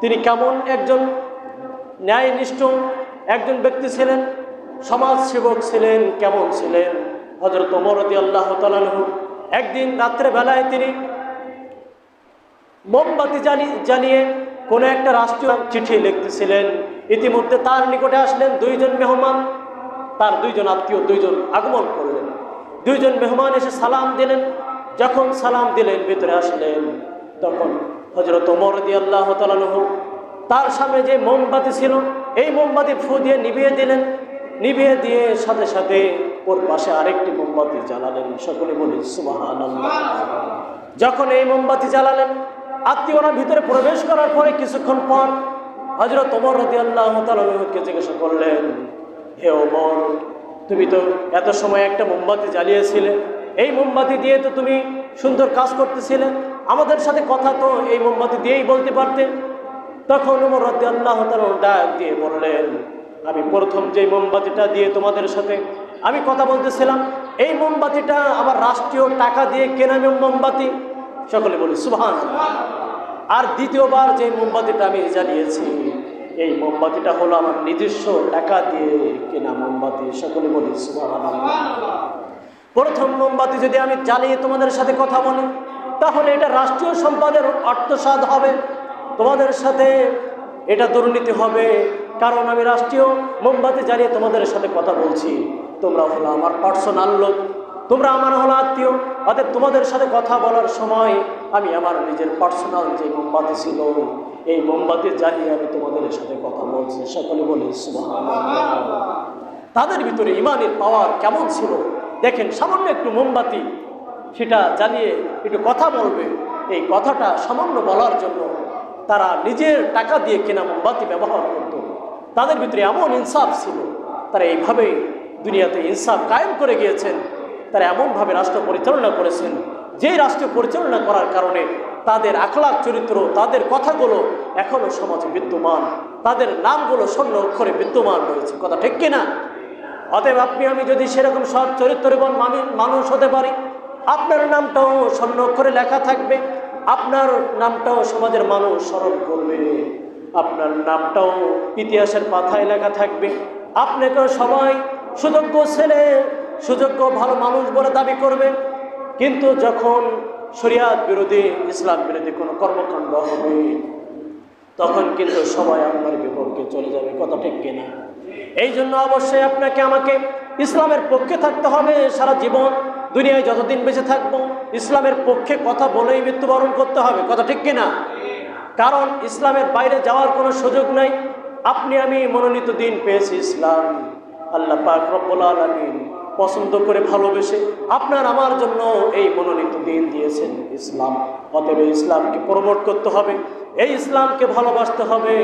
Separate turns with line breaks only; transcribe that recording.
তিনি কেমন একজন ন্যায়নিষ্ঠ একজন ব্যক্তি ছিলেন? সমাজ সেবক ছিলেন, কেমন ছিলেন? হজরত অমর আল্লাহ তালু একদিন রাত্রে বেলায় তিনি মোমবাতি জানি জানিয়ে কোনো একটা রাষ্ট্রীয় চিঠি লিখতেছিলেন। ইতিমধ্যে তার নিকটে আসলেন দুইজন মেহমান, তার দুইজন আত্মীয়, দুইজন আগমন করলেন। দুইজন মেহমান এসে সালাম দিলেন। যখন সালাম দিলেন, ভিতরে আসলেন। তখন হজরত মরদি আল্লাহ তালানহ তার সামনে যে মোমবাতি ছিল, এই মোমবাতি ফু দিয়ে নিভিয়ে দিলেন। নিভিয়ে দিয়ে সাথে সাথে ওর পাশে আরেকটি মোমবাতি জ্বালালেন। সকলে বলি সুবাহ যখন এই মোমবাতি জ্বালালেন, আত্মীয়রা ভিতরে প্রবেশ করার পরে কিছুক্ষণ পর হজরত ওমর রদি আল্লাহ তালকে জিজ্ঞাসা করলেন, হে ওমর, তুমি তো এত সময় একটা মোমবাতি জ্বালিয়েছিলে। এই মোমবাতি দিয়ে তো তুমি সুন্দর কাজ করতেছিলে। আমাদের সাথে কথা তো এই মোমবাতি দিয়েই বলতে পারতে। তখন ওমর রদি আল্লাহ ডাক দিয়ে বললেন, আমি প্রথম যে মোমবাতিটা দিয়ে তোমাদের সাথে আমি কথা বলতেছিলাম, এই মোমবাতিটা আমার রাষ্ট্রীয় টাকা দিয়ে কেনা মোমবাতি। সকলে বলি সুভান আর দ্বিতীয়বার যে মোমবাতিটা আমি জ্বালিয়েছি, এই মোমবাতিটা হলো আমার নিজস্ব টাকা দিয়ে কেনা মোমবাতি। সকলে বলি সুভান প্রথম মোমবাতি যদি আমি জ্বালিয়ে তোমাদের সাথে কথা বলি তাহলে এটা রাষ্ট্রীয় সম্পদের অর্থসাদ হবে। তোমাদের সাথে এটা দুর্নীতি হবে। কারণ আমি রাষ্ট্রীয় মোমবাতি জ্বালিয়ে তোমাদের সাথে কথা বলছি। তোমরা হলো আমার পার্সোনাল লোক। তোমরা আমার হলো আত্মীয়। অতএব তোমাদের সাথে কথা বলার সময় আমি আমার নিজের পার্সোনাল যে মোমবাতি ছিল, এই মোমবাতি জ্বালিয়ে আমি তোমাদের সাথে কথা বলছি। সকলে বলি। তাদের ভিতরে ইমানের পাওয়ার কেমন ছিল? দেখেন, সামান্য একটু মোমবাতি সেটা জ্বালিয়ে একটু কথা বলবে। এই কথাটা সামান্য বলার জন্য তারা নিজের টাকা দিয়ে কেনা মোমবাতি ব্যবহার করত। তাদের ভিতরে এমন ইনসাফ ছিল, তারা এইভাবে দুনিয়াতে ইনসাফ কায়েম করে গিয়েছেন। তারা এমনভাবে রাষ্ট্র পরিচালনা করেছেন যে রাষ্ট্র পরিচালনা করার কারণে তাদের আখলাক চরিত্র, তাদের কথাগুলো এখনও সমাজে বিদ্যমান। তাদের নামগুলো স্বর্ণ অক্ষরে বিদ্যমান রয়েছে। কথা ঠিক কিনা? অতএব আপনি, আমি যদি সেরকম সৎ চরিত্রবান মানু- মানুষ হতে পারি আপনার নামটাও স্বর্ণ করে লেখা থাকবে। আপনার নামটাও সমাজের মানুষ স্মরণ করবে। আপনার নামটাও ইতিহাসের পাথায় লেখা থাকবে। আপনাকেও সবাই সুযোগ্য ছেলে, সুযোগ্য ভালো মানুষ বলে দাবি করবে। কিন্তু যখন শরিয়াত বিরোধী, ইসলাম বিরোধী কোনো কর্মকাণ্ড হবে, তখন কিন্তু সবাই আপনার বিপক্ষে চলে যাবে। কথা ঠিক কিনা? এই জন্য অবশ্যই আপনাকে, আমাকে ইসলামের পক্ষে থাকতে হবে সারা জীবন। দুনিয়ায় যতদিন বেঁচে থাকব, ইসলামের পক্ষে কথা বলেই মৃত্যুবরণ করতে হবে। কথা ঠিক কিনা? কারণ ইসলামের বাইরে যাওয়ার কোনো সুযোগ নাই। আপনি, আমি মনোনীত দিন পেয়েছি ইসলাম। আল্লাহ পাক রব্বুল আলমিন পছন্দ করে ভালোবেসে আপনার আমার জন্য এই মনোনীত দিন দিয়েছেন ইসলাম। অতএব ইসলামকে প্রমোট করতে হবে। এই ইসলামকে ভালোবাসতে হবে।